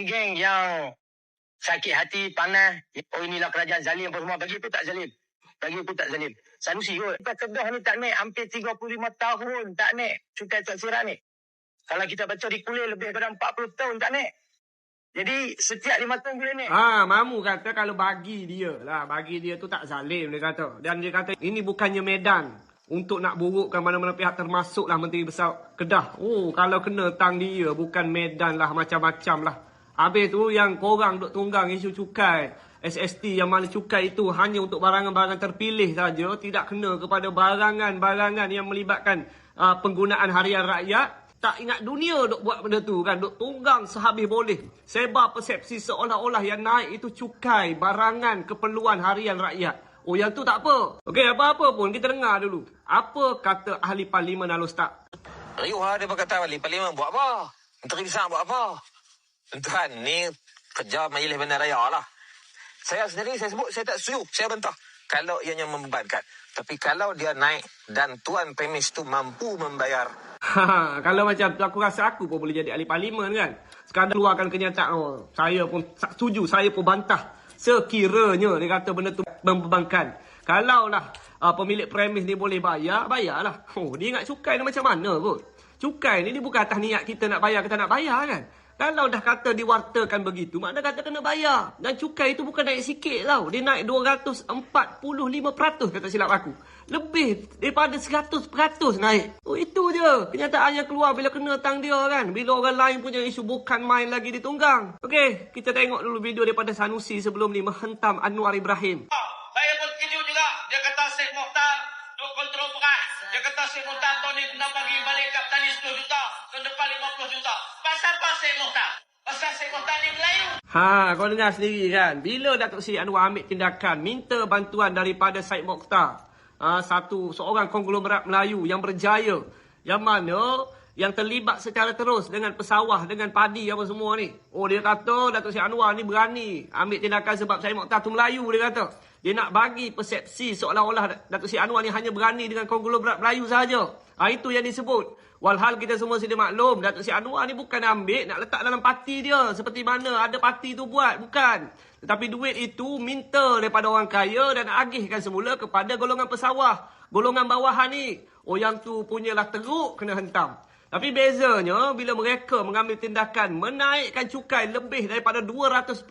geng-geng yang sakit hati, panas. Oh inilah kerajaan zalim apa semua. Bagi tu tak zalim. Bagi tu tak zalim. Sanusi kot. Kita Kedah ni tak naik hampir 35 tahun tak naik cukai taksiran ni. Kalau kita baca di kuliah lebih daripada 40 tahun tak naik. Jadi setiap lima tahun boleh naik. Ah, mamu kata kalau bagi dia lah, bagi dia tu tak zalim dia kata. Dan dia kata ini bukannya medan untuk nak burukkan mana-mana pihak termasuklah Menteri Besar Kedah. Oh, kalau kena tang dia bukan medan lah macam-macam lah. Habis tu yang korang duk tunggang isu cukai. SST yang mana cukai itu hanya untuk barangan-barangan terpilih saja. Tidak kena kepada barangan-barangan yang melibatkan uh, penggunaan harian rakyat. Tak ingat dunia duk buat benda tu kan. Duk tunggang sehabis boleh. Sebar persepsi seolah-olah yang naik itu cukai barangan keperluan harian rakyat. Oh yang tu tak apa. Okey apa-apa pun kita dengar dulu. Apa kata ahli parlimen Al Ustaz? Riuh dia berkata balik parlimen buat apa? Menteri Besar buat apa? Tuan, ni kerja majlis bandar raya lah. Saya sendiri saya sebut saya tak setuju. Saya bantah. Kalau ianya membebankan. Tapi kalau dia naik dan tuan premis tu mampu membayar Ha, kalau macam tu aku rasa aku pun boleh jadi ahli parlimen kan. Sekadar keluarkan kenyataan oh, saya pun tak setuju, saya pun bantah. Sekiranya dia kata benda tu membebankan. Kalau lah uh, pemilik premis ni boleh bayar, bayarlah. Oh, dia ingat cukai ni macam mana kot. Cukai ni, ni bukan atas niat kita nak bayar, kita nak bayar kan. Kalau dah kata diwartakan begitu, makna kata kena bayar. Dan cukai itu bukan naik sikit tau. Dia naik 245% kata silap aku. Lebih daripada 100% naik. Oh itu je. Kenyataan yang keluar bila kena tang dia kan. Bila orang lain punya isu bukan main lagi ditunggang. Okey, kita tengok dulu video daripada Sanusi sebelum ni menghentam Anwar Ibrahim. Saya pun terkejut juga. Dia kata Syed Mokhtar duk kontrol peras. Dia kata Syed Mokhtar tahun ni nak bagi balik Kapten 10 juta. Tahun depan 50 juta. Pasal apa Syed Mokhtar? Mokhtar ni Melayu. Ha, kau dengar sendiri kan. Bila Datuk Seri Anwar ambil tindakan minta bantuan daripada Syed Mokhtar. Ha, satu seorang konglomerat Melayu yang berjaya. Yang mana yang terlibat secara terus dengan pesawah, dengan padi apa semua ni. Oh dia kata Datuk Seri Anwar ni berani ambil tindakan sebab Syed Mokhtar tu Melayu dia kata. Dia nak bagi persepsi seolah-olah Datuk Seri Anwar ni hanya berani dengan konglomerat Melayu sahaja. Ha, itu yang disebut. Walhal kita semua sedia maklum, Datuk Seri Anwar ni bukan ambil nak letak dalam parti dia. Seperti mana ada parti tu buat. Bukan. Tetapi duit itu minta daripada orang kaya dan agihkan semula kepada golongan pesawah. Golongan bawahan ni. Oh yang tu punyalah teruk kena hentam. Tapi bezanya bila mereka mengambil tindakan menaikkan cukai lebih daripada 200%,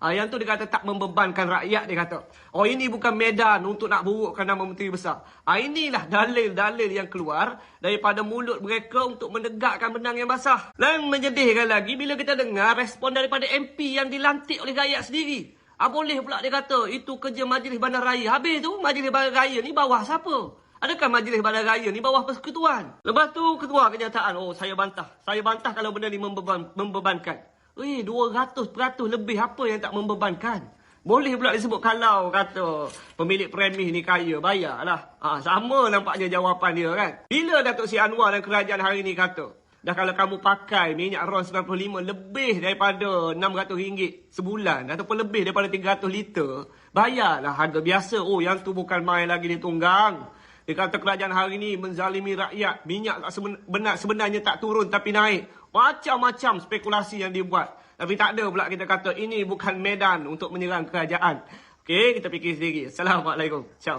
Ah, yang tu dia kata tak membebankan rakyat dia kata. Oh ini bukan medan untuk nak burukkan nama menteri besar. Ah, inilah dalil-dalil yang keluar daripada mulut mereka untuk menegakkan benang yang basah. Dan menyedihkan lagi bila kita dengar respon daripada MP yang dilantik oleh rakyat sendiri. Ah, boleh pula dia kata itu kerja Majlis Bandar Raya. Habis tu Majlis Bandar Raya ni bawah siapa? Adakah Majlis Bandar Raya ni bawah persekutuan? Lepas tu ketua kenyataan. Oh saya bantah. Saya bantah kalau benda ni membeban, membebankan. Eh, 200% lebih apa yang tak membebankan? Boleh pula disebut kalau kata pemilik premis ni kaya, bayarlah. Ha, sama nampaknya jawapan dia kan. Bila Datuk Si Anwar dan kerajaan hari ni kata, dah kalau kamu pakai minyak RON 95 lebih daripada RM600 sebulan ataupun lebih daripada 300 liter, bayarlah harga biasa. Oh, yang tu bukan main lagi ditunggang. Dia kata kerajaan hari ni menzalimi rakyat. Minyak sebenar, sebenarnya tak turun tapi naik. Macam-macam spekulasi yang dibuat. Tapi tak ada pula kita kata ini bukan medan untuk menyerang kerajaan. Okey, kita fikir sendiri. Assalamualaikum. Ciao.